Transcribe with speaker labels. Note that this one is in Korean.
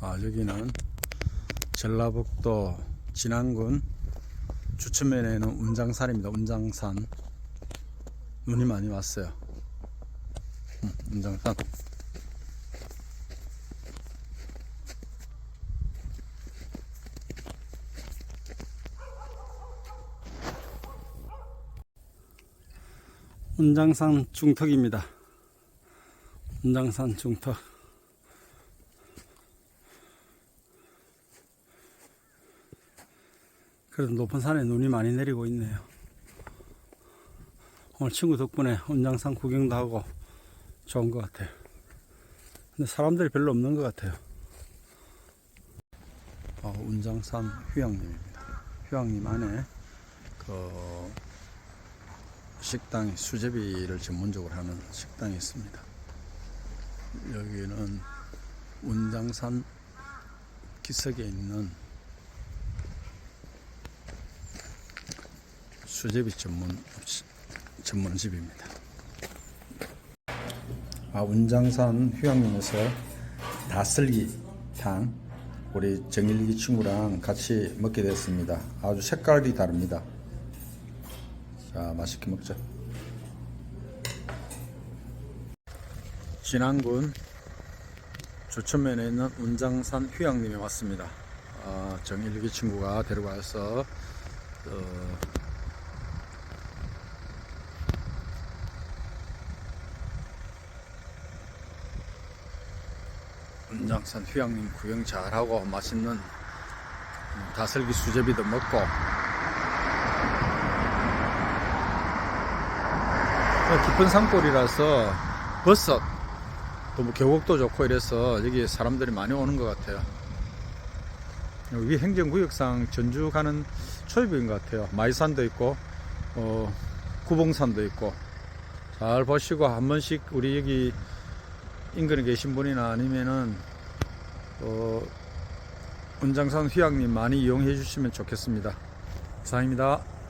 Speaker 1: 아, 여기는 전라북도 진안군 주천면에 있는 운장산입니다. 운장산. 눈이 많이 왔어요. 음, 운장산. 운장산 중턱입니다. 운장산 중턱. 그래도 높은 산에 눈이 많이 내리고 있네요. 오늘 친구 덕분에 운장산 구경도 하고 좋은 것 같아요. 근데 사람들이 별로 없는 것 같아요. 어, 운장산 휴양림입니다. 휴양림 안에 그 식당이 수제비를 전문적으로 하는 식당이 있습니다. 여기는 운장산 기슭에 있는 수제비 전문 전문집입니다. 아, 운장산 휴양림에서 다슬기탕 우리 정일기 친구랑 같이 먹게 됐습니다. 아주 색깔이 다릅니다. 자, 맛있게 먹자. 진안군 조천면에 있는 운장산 휴양림에 왔습니다. 아, 정일기 친구가 데려가서 어, 운장산 휴양림 구경 잘하고 맛있는 음, 다슬기 수제비도 먹고 어, 깊은 산골이라서 버섯 또 뭐 계곡도 좋고 이래서 여기 사람들이 많이 오는 것 같아요. 여기 행정구역상 전주 가는 초입인 것 같아요. 마이산도 있고 어, 구봉산도 있고 잘 보시고 한 번씩 우리 여기 인근에 계신 분이나 아니면은 어, 운장산 휴양림 많이 이용해 주시면 좋겠습니다. 이상입니다.